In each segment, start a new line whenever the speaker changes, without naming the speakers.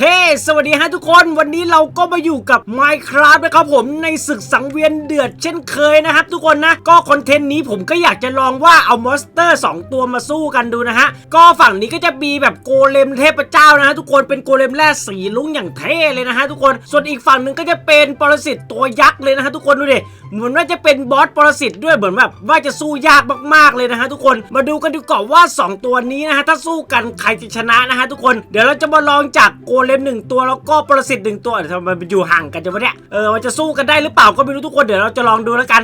เฮ้ สวัสดีฮะทุกคนวันนี้เราก็มาอยู่กับ Minecraft นะครับผมในศึกสังเวียนเดือดเช่นเคยนะครับทุกคนนะ ก็คอนเทนต์นี้ผมก็อยากจะลองว่าเอามอนสเตอร์ 2 ตัวมาสู้กันดูนะฮะ ก็ฝั่งนี้ก็จะมีแบบโกเลมเทพเจ้านะฮะทุกคนเป็นโกเลมแร่สีลุ้งอย่างเท่เลยนะฮะทุกคนส่วนอีกฝั่งหนึ่งก็จะเป็นปรสิตตัวยักษ์เลยนะฮะทุกคนดูดิเหมือนว่าจะเป็นบอสปรสิตด้วยเหมือนแบบว่าจะสู้ยากมากๆเลยนะฮะทุกคนมาดูกันดีกว่าว่า 2 ตัวนี้นะฮะถ้าสู้กันใครจะชนะนะฮะทุกคน เดี๋ยวเราจะมาลองจากโกเลมหนึ่งตัวแล้วก็ปรสิตหนึ่งตัวเดี๋ยวทำไมมันอยู่ห่างกันจังวะเนี่ยเออมันจะสู้กันได้หรือเปล่าก็ไม่รู้ทุกคนเดี๋ยวเราจะลองดูแล้วกัน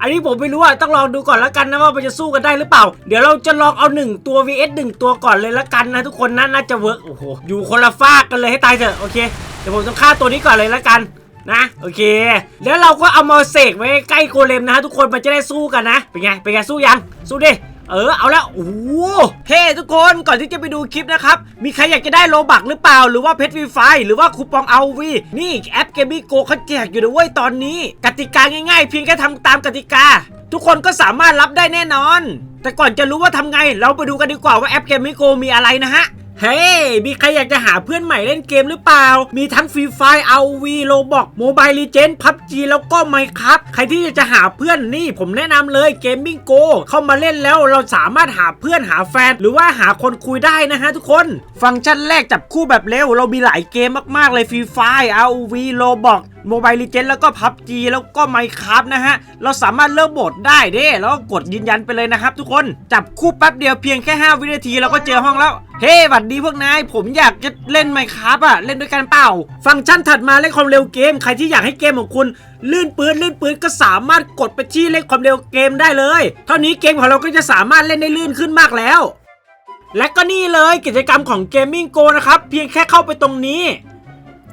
อันนี้ผมไม่รู้อะต้องลองดูก่อนแล้วกันนะว่ามันจะสู้กันได้หรือเปล่า เดี๋ยวเราจะลองเอาหนึ่งตัว vs หนึ่งตัวก่อนเลยละกันนะทุกคนนะน่าจะเวิร์กโอ้โหอยู่คนละฟากกันเลยให้ตายเถอะโอเคเดี๋ยวผมต้องฆ่าตัวนี้ก่อนเลยละกันนะโอเค แล้วเราก็เอามาเสกไว้ใกล้โกเลมนะฮะทุกคนมันจะได้สู้กันนะเป็นไงเป็นไงสู้ยังสู้ดิ เออเอาแล้วโอ้โหเฮ้ทุกคนก่อนที่จะไปดูคลิปนะครับ มีใครอยากจะได้โลบักหรือเปล่า หรือว่าเพชรวีไฟหรือว่าคูปองเอาวีนี่แอปเกมมี่โกเขาแจกอยู่ด้วยตอนนี้ กติกาง่ายๆ เพียงแค่ทำตามกติกา ทุกคนก็สามารถรับได้แน่นอน แต่ก่อนจะรู้ว่าทำไง เราไปดูกันดีกว่าว่าแอปเกมมี่โกมีอะไรนะฮะ เฮ้มีใครอยากจะหาเพื่อนใหม่เล่นเกมหรือเปล่า มีทั้งฟรีไฟเอาวีโลบอกโมบายลีเจนพับจีแล้วก็ไมครับ ใครที่อยากจะหาเพื่อนนี่ผมแนะนำเลยเกมมิ่งโกเข้ามาเล่นแล้วเราสามารถหาเพื่อนหาแฟน หรือว่าหาคนคุยได้นะฮะทุกคน ฟังก์ชันแรกจับคู่แบบเร็ว เรามีหลายเกมมากๆเลยฟรีไฟเอาวีโลบอกโมบายลีเจนแล้วก็พับจีแล้วก็ไมครับนะฮะ เราสามารถเริ่มบทได้เด้แล้วก็กดยืนยันไปเลยนะครับทุกคนจับคู่แป๊บเดียวเพียงแค่ 5 วินาทีเราก็เจอห้องแล้ว เฮ้หวัดดีพวกนาย ผมอยากจะเล่นไมครับอะ เล่นด้วยกันเปล่า ฟังก์ชันถัดมาเล่นความเร็วเกม ใครที่อยากให้เกมของคุณลื่นปืนลื่นปืนก็สามารถกดไปที่เล่นความเร็วเกมได้เลย เท่านี้เกมของเราก็จะสามารถเล่นได้ลื่นขึ้นมากแล้วและก็นี่เลยกิจกรรมของ Gaming Go นะครับ เพียงแค่เข้าไปตรงนี้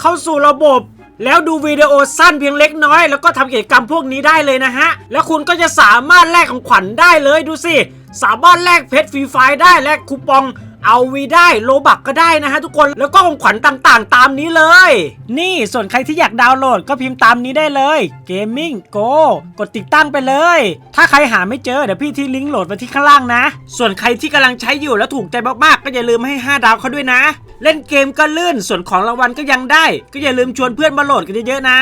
เข้าสู่ระบบ แล้วดูวิดีโอสั้นเพียงเล็กน้อย แล้วก็ทำกิจกรรมพวกนี้ได้เลยนะฮะ แล้วคุณก็จะสามารถแลกของขวัญได้เลยดูสิ สามารถแลกเพชรฟรีไฟล์ได้แลกคูปอง เอาวีได้โลบักก็ได้นะฮะทุกคนแล้วก็ของขวัญต่างๆ ตามนี้เลย นี่ส่วนใครที่อยากดาวน์โหลดก็พิมพ์ตามนี้ได้เลย Gaming Go กดติดตั้งไปเลย ถ้าใครหาไม่เจอเดี๋ยวพี่ที่ลิงก์โหลดไว้ที่ข้างล่างนะ ส่วนใครที่กำลังใช้อยู่แล้วถูกใจมากๆ ก็อย่าลืมให้ 5 ดาวเขาด้วยนะ เล่นเกมก็ลื่นส่วนของรางวัลก็ยังได้ ก็อย่าลืมชวนเพื่อนมาโหลดกันเยอะๆนะ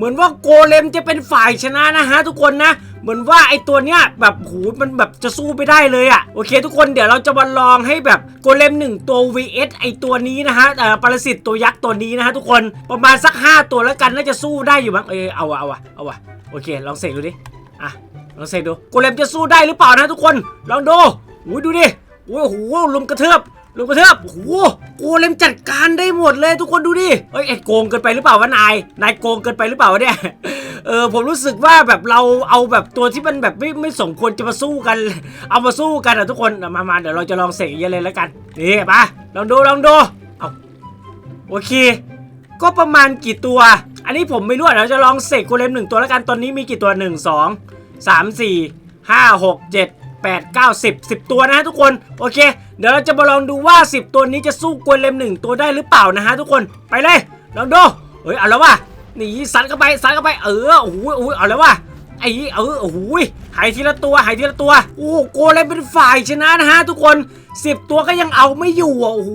เหมือนว่าโกเลมจะเป็นฝ่ายชนะนะฮะทุกคนนะเหมือนว่าไอตัวเนี้ยแบบโหมันแบบจะสู้ไม่ได้เลยอะ่ะโอเค ทุกคนเดี๋ยวเราจะมาลองให้แบบโกเลมหนึ่งตัว vs ไอตัวนี้นะฮะเอ่อปรสิตตัวยักษ์ตัวนี้นะฮะทุกคนประมาณสัก 5 ตัวแล้วกันน่าจะสู้ได้อยู่มั้งเออเอาวะเอาวะเอาวะโอเค ลองเสกดูดิอะลองเสกดูโกเลมจะสู้ได้หรือเปล่านะทุกคน ลองดูอุ้ยดูดิโอ้โหลุมกระเทือบ ลุมกระเทือบโอ้โหโกเลมจัดการได้หมดเลยทุกคนดูดิเอ้ยไอโกงเกินไปหรือเปล่าวะนาย นายโกงเกินไปหรือเปล่าวะเนี่ย เออผมรู้สึกว่าแบบเราเอาแบบตัวที่มันแบบไม่ไม่สมควรจะมาสู้กัน เอามาสู้กันอะทุกคน มามาเดี๋ยวเราจะลองเสกเยอะเลยแล้วกัน นี่มาลองดูลองดู เอาโอเค ก็ประมาณกี่ตัว อันนี้ผมไม่รู้อะเดี๋ยวจะลองเสกโกเลมหนึ่งตัวแล้วกัน ตอนนี้มีกี่ตัวหนึ่งสองสามสี่ห้าหกเจ็ด แปดเก้าสิบสิบตัวนะฮะทุกคนโอเค เดี๋ยวเราจะมาลองดูว่า 10 ตัวนี้จะสู้โกเลมหนึ่งตัวได้หรือเปล่านะฮะทุกคนไปเลยลองดูเฮ้ยเอาแล้วว่ะนี่สันเข้าไปสันเข้าไปเออโอ้โหโอ้โหเอาแล้วว่ะไอ้เออโอ้โหหายทีละตัวหายทีละตัวโอ้โกเลยเป็นฝ่ายชนะนะฮะทุกคนสิบตัวก็ยังเอาไม่อยู่อะโอ้โห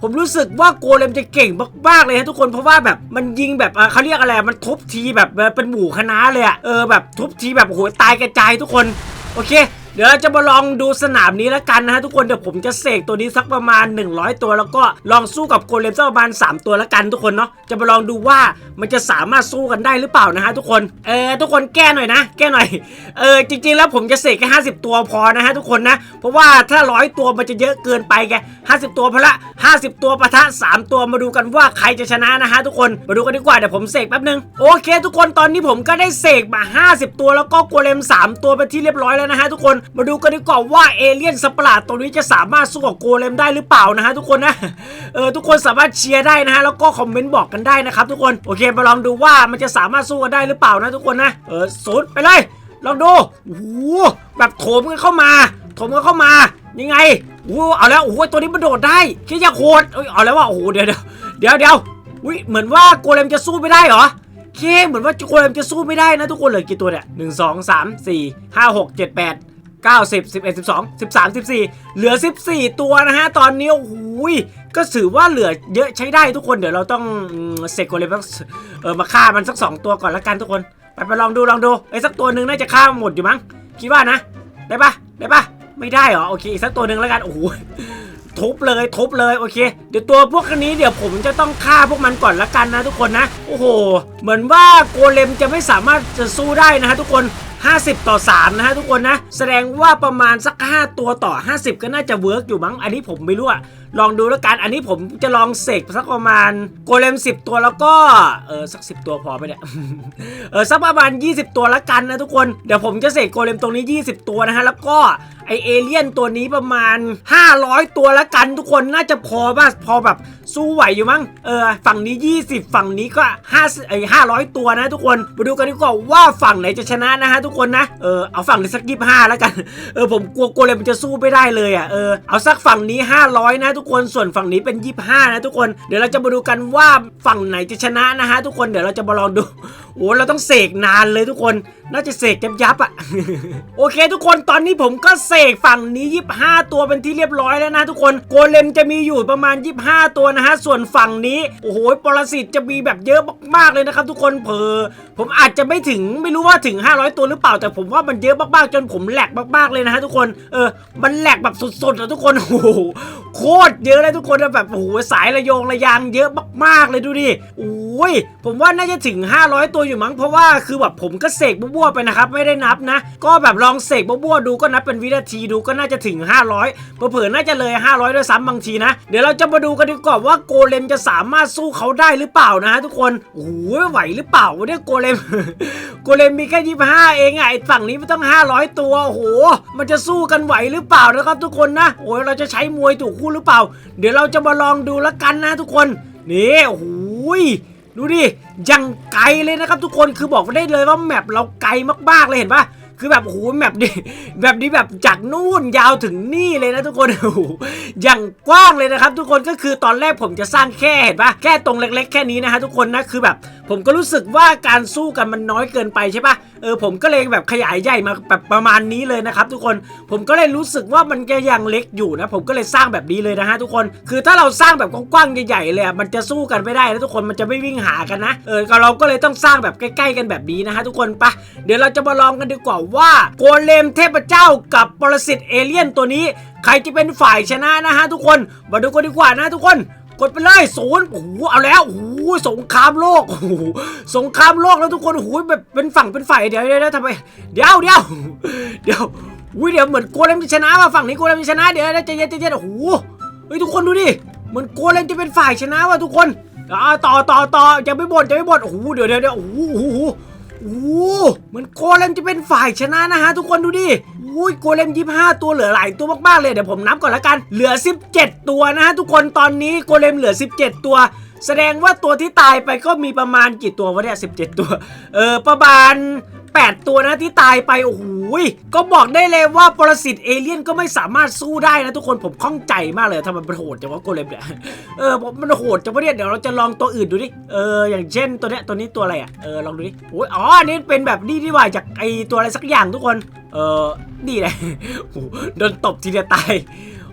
ผมรู้สึกว่าโกเลมจะเก่งมากๆเลยฮะทุกคนเพราะว่าแบบมันยิงแบบเขาเรียกอะไรมันทุบทีแบบเป็นหมู่คณะเลยอะเออแบบทุบทีแบบโอ้โหตายกระจายทุกคนโอเค เดี๋ยวเราจะมาลองดูสนามนี้แล้วกันนะฮะทุกคนเดี๋ยวผมจะเสกตัวนี้สักประมาณ 100 ตัวแล้วก็ลองสู้กับโกเลมสักประมาณ 3 ตัวแล้วกันทุกคนเนาะจะมาลองดูว่ามันจะสามารถสู้กันได้หรือเปล่านะฮะทุกคนเออทุกคนแก้หน่อยนะ แก้หน่อยเออจริง ๆ แล้วผมจะเสกแค่50 ตัวพอนะฮะทุกคนนะเพราะว่าถ้าร้อยตัวมันจะเยอะเกินไปแก50 ตัวพอละ 50 ตัวปะทะ 3 ตัวมาดูกันว่าใครจะชนะนะฮะทุกคนมาดูกันดีกว่าเดี๋ยวผมเสกแป๊บนึงโอเค ทุกคนตอนนี้ผมก็ได้เสกมา 50 ตัวแล้วก็โกเลม 3 ตัวไปที่เรียบร้อยแล้วนะฮะทุกคนมาดูกันดีกว่าว่าเอเลี่ยนสัตว์ปหลาดตัวนี้จะสามารถสู้กับโกเลมได้หรือเปล่านะฮะทุกคนนะเออทุกคนสามารถเชียร์ได้นะฮะแล้วก็คอมเมนต์บอกกันได้นะครับทุกคนโอเคมาลองดูว่ามันจะสามารถสู้กันได้หรือเปล่านะทุกคนนะเออศูนย์ไปเลยลองดูโอ้โหแบบโถมกันเข้ามาโถมกันเข้ามายังไงโอ้เอาแล้วโอ้โหตัวนี้มันโดดได้แค่ยาโคตรเอ้ยเอาแล้วว่าโอ้โหเดี๋ยวเดี๋ยวเดี๋ยวเดี๋ยวอุ้ยเหมือนว่าโกเลมจะสู้ไม่ได้เหรอเคเหมือนว่าโกเลมจะสู้ไม่ได้นะทุกคนเหลือกี่ตัวเนี่ยหนึ่งสองสามสี่ห้าหกเจ็ดแปด 90 11 12 13 14 เหลือ 14 ตัวนะฮะ ตอนนี้โอ้โหยก็ถือว่าเหลือเยอะใช้ได้ทุกคน เดี๋ยวเราต้องเสกโกเลมเออมาฆ่ามันสัก 2 ตัวก่อนละกันทุกคน ไปไปลองดูลองดูไอ้สักตัวหนึ่งน่าจะฆ่าหมดอยู่มั้ง คิดว่านะ ได้ปะได้ปะไม่ได้เหรอ โอเค อีกสักตัวหนึ่งแล้วกัน โอ้โหทุบเลยทุบเลยโอเค เดี๋ยวตัวพวกนี้เดี๋ยวผมจะต้องฆ่าพวกมันก่อนละกันนะทุกคนนะ โอ้โห เหมือนว่าโกเลมจะไม่สามารถจะสู้ได้นะฮะทุกคน 50 ต่อ 3 นะฮะทุกคนนะ แสดงว่าประมาณสัก 5 ตัวต่อ 50 ก็น่าจะเวิร์กอยู่มั้ง อันนี้ผมไม่รู้อะ ลองดูแล้วกัน อันนี้ผมจะลองเสกสักประมาณโกเลม 10 ตัวแล้วก็ เออสัก 10 ตัวพอไปเนี่ย เออสักประมาณ 20 ตัวละกันนะทุกคน เดี๋ยวผมจะเสกโกเลมตรงนี้ 20 ตัวนะฮะ แล้วก็ไอเอเลี่ยนตัวนี้ประมาณ 500 ตัวละกันทุกคนน่าจะพอป่ะพอแบบสู้ไหวอยู่มั้งเออฝั่งนี้ 20 ฝั่งนี้ก็5ไอ500 ตัวนะทุกคนมาดูกันดีกว่าว่าฝั่งไหนจะชนะนะฮะทุกคนนะเออเอาฝั่งนี้สัก 25 แล้วกันเออผมกลัวโกเลมมันจะสู้ไม่ได้เลยอะเออเอาสักฝั่งนี้ 500 นะทุกคนส่วนฝั่งนี้เป็น 25 นะทุกคนเดี๋ยวเราจะมาดูกันว่าฝั่งไหนจะชนะนะฮะทุกคนเดี๋ยวเราจะมาลองดู โอ้เราต้องเสกนานเลยทุกคน น่าจะเสกยับยับอะโอเค ทุกคนตอนนี้ผมก็เสกฝั่งนี้25ตัวเป็นที่เรียบร้อยแล้วนะทุกคนโกเลมจะมีอยู่ประมาณ25ตัวนะฮะส่วนฝั่งนี้โอ้โหปรสิตจะมีแบบเยอะมากๆเลยนะครับ ทุกคนเพอผมอาจจะไม่ถึงไม่รู้ว่าถึง 500 ตัวหรือเปล่า แต่ผมว่ามันเยอะมากๆจนผมแหลกมากๆเลยนะฮะทุกคนเออมันแหลกแบบสุดๆนะทุกคนโอ้โหโคตรเยอะเลยทุกคนแบบโอ้โหสายระโยงระยางเยอะมากๆเลยดูดิโอ้ยผมว่าน่าจะถึง 500 ตัวอยู่มั้งเพราะว่าคือแบบผมก็เสกบัวๆไปนะครับไม่ได้นับนะ ก็แบบลองเสกบัวๆดูก็นับเป็นวินาทีดูก็น่าจะถึง 500เผื่อๆน่าจะเลย 500ด้วยซ้ำบางทีนะ เดี๋ยวเราจะมาดูกันดีกว่าว่าโกเลมจะสามารถสู้เขาได้หรือเปล่านะฮะทุกคนโอ้โหไหวหรือเปล่าเนี่ยโกเลมโกเลมมีแค่25เองไอฝั่งนี้ไมันต้อง 500 ตัวโอ้โหมันจะสู้กันไหวหรือเปล่านะครับทุกคนนะโอ้ยเราจะใช้มวยถูกคู่หรือเปล่า เดี๋ยวเราจะมาลองดูแล้วกันนะทุกคนนี่โอ้ย ดูดิยังไกลเลยนะครับทุกคนคือบอกได้เลยว่าแมปเราไกลมากๆเลยเห็นปะคือแบบโอ้โหแมปนี้แบบนี้แบบจากนู่นยาวถึงนี่เลยนะทุกคนโอ้โหอย่างกว้างเลยนะครับ ทุกคนก็คือตอนแรกผมจะสร้างแค่เห็นปะแค่ตรงเล็ก ๆ แค่นี้นะฮะทุกคนนะคือแบบ ผมก็รู้สึกว่าการสู้กันมันน้อยเกินไปใช่ปะเออผมก็เลยแบบขยายใหญ่มาแบบประมาณนี้เลยนะครับทุกคนผมก็เลยรู้สึกว่ามันก็ยังเล็กอยู่นะ ผมก็เลยสร้างแบบนี้เลยนะฮะทุกคน คือถ้าเราสร้างแบบกว้างๆใหญ่ๆเลยอะมันจะสู้กันไม่ได้นะทุกคนมันจะไม่วิ่งหากันนะเออเราก็เลยต้องสร้างแบบใกล้ ๆ กันแบบนี้นะฮะทุกคนปะเดี๋ยวเราจะมาลองกันดีกว่าว่าโกเลมเทพเจ้ากับปรสิตเอเลี่ยนตัวนี้ ใครจะเป็นฝ่ายชนะนะฮะทุกคนมาดูกันดีกว่านะทุกคน กดไปเลยศูนย์โอ้โหเอาแล้วโอ้โหสงครามโลกโอ้โหสงครามโลกแล้วทุกคนโอ้โหแบบเป็นฝั่งเป็นฝ่ายเดี๋ยวเดี๋ยวทำไมเดี๋ยวเดี๋ยวเดี๋ยวอุ้ยเดี๋ยวเหมือนโกเลมจะชนะว่ะฝั่งนี้โกเลมจะชนะเดี๋ยวเดี๋ยวใจเย็นใจเย็นโอ้โหเฮ้ยทุกคนดูดิเหมือนโกเลมจะเป็นฝ่ายชนะว่ะทุกคนอ่าต่อต่อต่ออย่าไปบ่นอย่าไปบ่นโอ้โหเดี๋ยวเดี๋ยวเดี๋ยวโอ้โหโอ้โหโอ้โหเหมือนโกเลมจะเป็นฝ่ายชนะนะฮะทุกคนดูดิ อุ้ยโกเลมยี่ห้าตัวเหลือหลายตัวมากๆเลยเดี๋ยวผมนับก่อนละกันเหลือ 17 ตัวนะฮะทุกคนตอนนี้โกเลมเหลือ 17 ตัวแสดงว่าตัวที่ตายไปก็มีประมาณกี่ตัววะเนี่ย17ตัว เออประมาณ 8 ตัวนะที่ตายไป โอ้โหยก็บอกได้เลยว่าปรสิตเอเลี่ยนก็ไม่สามารถสู้ได้นะทุกคนผมข้องใจมากเลยทำไมมันโหดจังวะโกเลมเนี่ยเออผมมันโหดจังวะเนี่ยเดี๋ยวเราจะลองตัวอื่นดูดิเอออย่างเช่นตัวเนี้ยตัวนี้ตัวอะไรอะเออลองดูดิโอ้ยอ๋ออันนี้เป็นแบบนี่ที่ว่าจากไอตัวอะไรสักอย่างทุกคน เออนี่แหละโอ้โหโดนตบทีเดียวตาย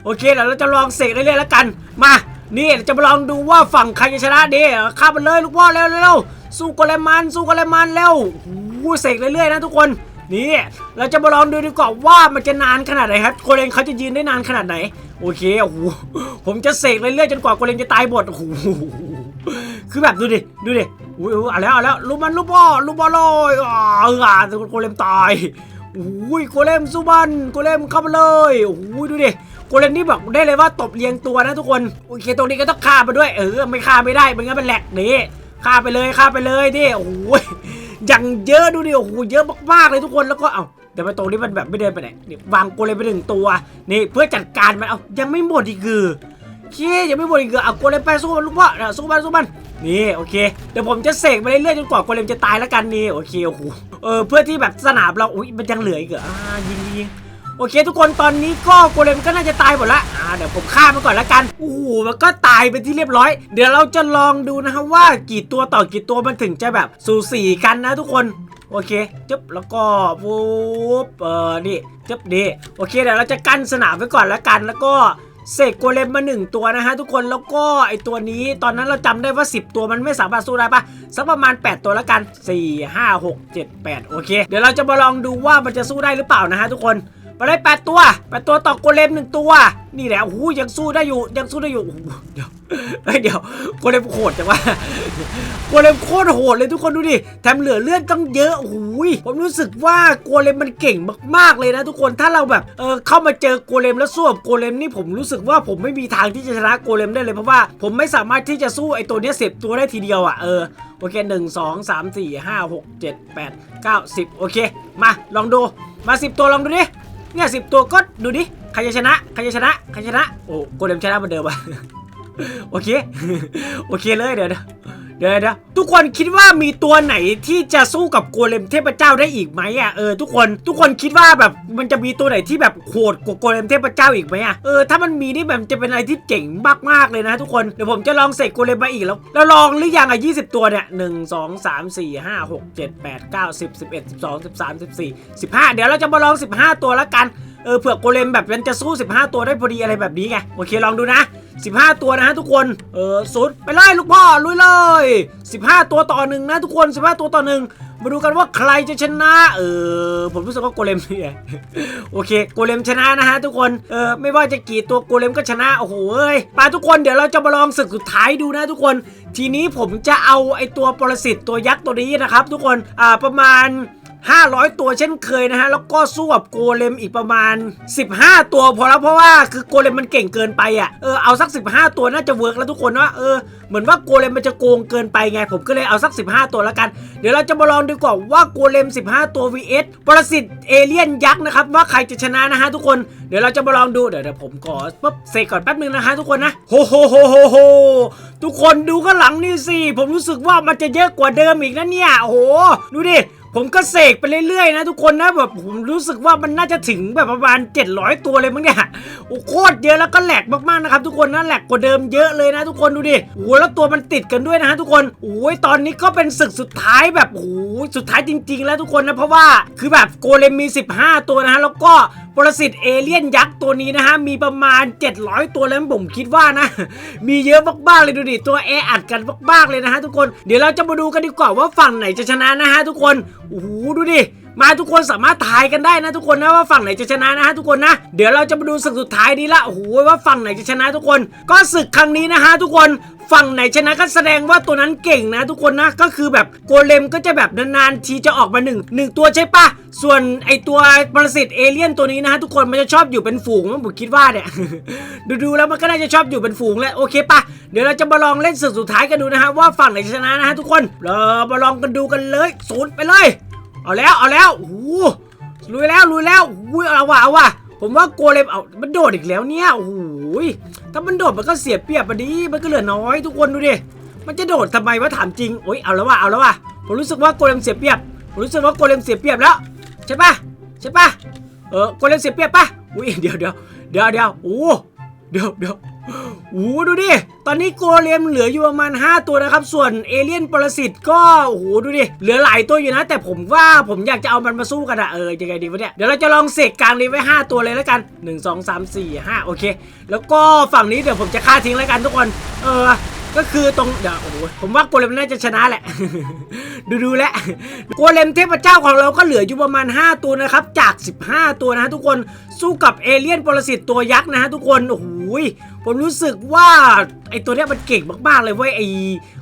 โอเคเดี๋ยวเราจะลองเสกเรื่อยๆแล้วกัน มา นี่เราจะมาลองดูว่าฝั่งใครจะชนะดีข้ามมันเลยลูกพ่อเร็วเร็วๆสู้กันเลมันสู้กันเลมันเร็วโอ้โหเสกเรื่อยๆนะทุกคน นี่ เราจะมาลองดูดีกว่าว่ามันจะนานขนาดไหนครับโกเลนเขาจะยืนได้นานขนาดไหน โอเคโอ้โหผมจะเสกเรื่อยๆจนกว่าโกเลนจะตายหมดโอ้โหคือแบบดูดิ ดูดิอุ้ยอุ้ยเอาแล้วเอาแล้วลูกมันลูกพ่อลลูกบอลลอยอ่าเอออ่าโกเลมตาย อุ้ยโกเลมสู้มันโกเลมเข้ามาเลยโอ้โหดูดิโกเลมนี่บอกได้เลยว่าตบเรียงตัวนะทุกคนโอเคตรงนี้ก็ต้องฆ่าไปด้วยเออไม่ฆ่าไม่ได้ไม่งั้นมันแหลกนี่ฆ่าไปเลยฆ่าไปเลยดิโอ้โหอย่างเยอะดูดิโอ้โหเยอะมากๆเลยทุกคนแล้วก็เอ้าเดี๋ยวไปตรงนี้มันแบบไม่เดินไปไหนนี่วางโกเลมไปหนึ่งตัวนี่เพื่อจัดการมันเอ้ายังไม่หมดอีกคือเชี่ยยังไม่หมดอีกคือเอาโกเลมไปสู้มันลูกพ่อสู้มันสู้มันนี่โอเคเดี๋ยวผมจะเสกไปเรื่อยๆจนกว่าโกเลมจะตายแล้วกันนี่โอเคโอ้โห เออเพื่อที่แบบสนามเราอุ้ยมันยังเหลืออีกเหรออ่ายิงยิงโอเค ทุกคนตอนนี้ก็โกเลมก็น่าจะตายหมดละอ่าเดี๋ยวผมฆ่ามันก่อนละกันโอ้โหมันก็ตายไปที่เรียบร้อย เดี๋ยวเราจะลองดูนะครับว่ากี่ตัวต่อกี่ตัวมันถึงจะแบบสูสีกันนะทุกคนโอเคจึ๊บแล้วก็ปุ๊บเออนี่จึ๊บดีโอเคเดี๋ยวเราจะกั้นสนามไว้ก่อนล้วกันแล้วก็ เสกโกเลมมาหนึ่งตัวนะฮะทุกคนแล้วก็ไอตัวนี้ตอนนั้นเราจำได้ว่า 10 ตัวมันไม่สามารถสู้ได้ปะสักประมาณ 8 ตัวแล้วกัน 4 5 6 7 8 โอเค เดี๋ยวเราจะมาลองดูว่ามันจะสู้ได้หรือเปล่านะฮะทุกคน ไปเลย8ตัว8ตัวต่อโกเลมหนึ่งตัว นี่แหละโอ้โหยังสู้ได้อยู่ยังสู้ได้อยู่เดี๋ยวเดี๋ยวโกเลมโหดจังวะโกเลมโคตรโหดเลยทุกคนดูดิแถมเหลือเลือดตั้งเยอะโอ้โหผมรู้สึกว่าโกเลมมันเก่งมากๆเลยนะทุกคนถ้าเราแบบเออเข้ามาเจอโกเลมแล้วสู้กับโกเลมนี่ผมรู้สึกว่าผมไม่มีทางที่จะชนะโกเลมได้เลยเพราะว่าผมไม่สามารถที่จะสู้ไอ้ตัวเนี้ยเสพตัวได้ทีเดียวอะเออโอเคหนึ่งสองสามสี่ห้าหกเจ็ดแปดเก้าสิบโอเค มาลองดูมาสิบตัวลองดูดิ เนี่ยสิบตัวก็ดูดิ ใครจะชนะ ใครจะชนะ ใครชนะ โอ้โกเลมชนะเหมือนเดิมอะโอเค โอเคเลยเดี๋ยว ดี๋ยวเดี๋ยวเดี๋ยวทุกคนคิดว่ามีตัวไหนที่จะสู้กับโกเลมเทพเจ้าได้อีกไหมอะเออทุกคนทุกคนคิดว่าแบบมันจะมีตัวไหนที่แบบโหดกว่าโกเลมเทพเจ้าอีกไหมอะเออถ้ามันมีนี่แบบจะเป็นอะไรที่เจ๋งมากๆเลยนะทุกคนเดี๋ยวผมจะลองเสกโกเลมมาอีกแล้วแล้วลองหรือยังอะ20ตัวเนี่ยหนึ่งสองสามสี่ห้าหกเจ็ดแปดเก้าสิบสิบเอ็ดสิบสองสิบสามสิบสี่สิบห้าเดี๋ยวเราจะมาลอง15ตัวแล้วกัน เออเผื่อโกเลมแบบมันจะสู้ 15 ตัวได้พอดีอะไรแบบนี้ไงโอเคลองดูนะ 15 ตัวนะฮะทุกคนเออสุดไปเลยลูกพ่อลุยเลย 15 ตัวต่อหนึ่งนะทุกคน 15 ตัวต่อหนึ่งมาดูกันว่าใครจะชนะ เออผมรู้สึกว่าโกเลมเนี่ยโอเคโกเลมชนะนะฮะทุกคนเออไม่ว่าจะกี่ตัวโกเลมก็ชนะโอ้โหเอ้ยมาทุกคนเดี๋ยวเราจะมาลองศึกสุดท้ายดูนะทุกคน ทีนี้ผมจะเอาไอตัวปรสิตตัวยักษ์ตัวนี้นะครับ ทุกคนอ่าประมาณ 500 ตัวเช่นเคยนะฮะ แล้วก็สู้กับโกเลมอีกประมาณ 15 ตัวพอแล้วเพราะว่าคือโกเลมมันเก่งเกินไปอะเออเอาสัก 15 ตัวน่าจะเวิร์กแล้วทุกคนว่าเออเหมือนว่าโกเลมมันจะโกงเกินไปไง ผมก็เลยเอาสัก 15 ตัวแล้วกัน เดี๋ยวเราจะมาลองดูก่อนว่าโกเลม 15 ตัว vs ปรสิตเอเลี่ยนยักษ์นะครับว่าใครจะชนะนะฮะทุกคนเดี๋ยวเราจะมาลองดูเดี๋ยวเดี๋ยวผมขอปุ๊บเสกก่อนแป๊บนึงนะฮะทุกคนนะโฮโฮโฮโฮโฮทุกคนดูข้างหลังนี่สิผมรู้สึกว่ามันจะเยอะกว่าเดิมอีกนะเนี่ยโอ้โหดูดิ ผมก็เสกไปเรื่อยๆนะทุกคนนะแบบผมรู้สึกว่ามันน่าจะถึงแบบประมาณ 700 ตัวเลยมั้งเนี่ยโอ้โคตรเยอะแล้วก็แหลกมากๆนะครับทุกคนนะแหลกกว่าเดิมเยอะเลยนะทุกคนดูดิโอ้แล้วตัวมันติดกันด้วยนะฮะทุกคนโอ้ยตอนนี้ก็เป็นศึกสุดท้ายแบบโอ้สุดท้ายจริง ๆ แล้วทุกคนนะเพราะว่าคือแบบโกเลมมี 15 ตัวนะฮะแล้วก็ ปรสิตเอเลี่ยนยักษ์ตัวนี้นะฮะมีประมาณ 700 ตัวแล้วผมคิดว่านะ มีเยอะมากๆเลยดูดิตัวแออัดกันมากๆเลยนะฮะทุกคนเดี๋ยวเราจะมาดูกันดีกว่าว่าฝั่งไหนจะชนะนะฮะทุกคนโอ้โหดูดิ มาทุกคนสามารถทายกันได้นะทุกคนนะว่าฝั่งไหนจะชนะนะฮะทุกคนนะเดี๋ยวเราจะมาดูศึกสุดท้ายนี้ละโอ้โหว่าฝั่งไหนจะชนะทุกคน ก็ศึกครั้งนี้นะฮะทุกคนฝั่งไหนชนะก็แสดงว่าตัวนั้นเก่งนะทุกคนนะก็คือแบบโกเลมก็จะแบบนานๆทีจะออกมาหนึ่งหนึ่งตัวใช่ปะส่วนไอตัวปรสิตเอเลี่ยนตัวนี้นะฮะทุกคนมันจะชอบอยู่เป็นฝูงผมคิดว่าเนี่ยดูๆแล้วมันก็น่าจะชอบอยู่เป็นฝูงแหละโอเคปะเดี๋ยวเราจะมาลองเล่นศึกสุดท้ายกันดูนะฮะว่าฝั่งไหนชนะนะฮะทุกคนเรามาลองกันดูกันเลยศูนย์ไปเลย เอาแล้วเอาแล้วโอ้โหลุยแล้วลุยแล้วโอ้เอาว่ะเอาว่ะผมว่าโกเลมเอามันโดดอีกแล้วเนี่ยโอ้โหถ้ามันโดดมันก็เสียเปรียบปะดิมันก็เหลือน้อยทุกคนดูดิมันจะโดดทำไมวะถามจริงโอ้ยเอาแล้วว่ะเอาแล้วว่ะผมรู้สึกว่าโกเลมเสียเปรียบผมรู้สึกว่าโกเลมเสียเปรียบแล้วใช่ปะใช่ปะเออโกเลมเสียเปรียบปะอุ้ยเดี๋ยวเดี๋ยวเดี๋ยวเดี๋ยวโอ้เดี๋ยวเดี๋ยว โอ้โหดูดิ ตอนนี้โกเลมเหลืออยู่ประมาณ 5 ตัวนะครับ ส่วนเอเลี่ยนปรสิตก็โอ้โหดูดิ เหลือหลายตัวอยู่นะ แต่ผมว่าผมอยากจะเอามันมาสู้กันอะเออยังไงดีวะเนี่ย เดี๋ยวเราจะลองเสกกลางนี้ไว้ 5 ตัวเลยแล้วกัน 1 2 3 4 5 โอเค แล้วก็ฝั่งนี้เดี๋ยวผมจะฆ่าทิ้งแล้วกันทุกคน เออก็คือตรงเดี๋ยวโอ้โหผมว่าโกเลมน่าจะชนะแหละ ดูดูแลโกเลมเทพเจ้าของเราก็เหลืออยู่ประมาณ 5 ตัวนะครับ จาก 15 ตัวนะฮะทุกคนสู้กับเอเลี่ยนปรสิตตัวยักษ์นะฮะทุกคนโอ้โห ผมรู้สึกว่าไอตัวเนี้ยมันเก่งมากๆเลยเว้ยไอ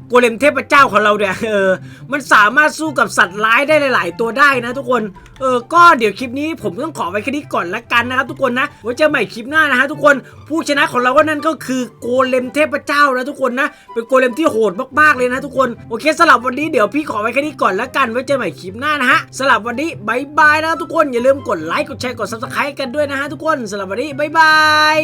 โกเลมเทพเจ้าของเราเนี่ยเออมันสามารถสู้กับสัตว์ร้ายได้หลาย ๆ ตัวได้นะทุกคนเออก็เดี๋ยวคลิปนี้ผมต้องขอไว้แค่นี้ก่อนละกันนะครับทุกคนนะไว้เจอใหม่คลิปหน้านะฮะทุกคนผู้ชนะของเราก็นั่นก็คือโกเลมเทพเจ้านะทุกคนนะเป็นโกเลมที่โหดมากๆเลยนะทุกคนโอเคสำหรับวันนี้เดี๋ยวพี่ขอไว้แค่นี้ก่อนล้วกันไว้เจอใหม่คลิปหน้านะฮะสำหรับวันนี้บายบายนะทุกคนอย่าลืมกดไลค์กดแชร์กด subscribe กันด้วยนะฮะทุกคนสำหรับวันนี้บายบาย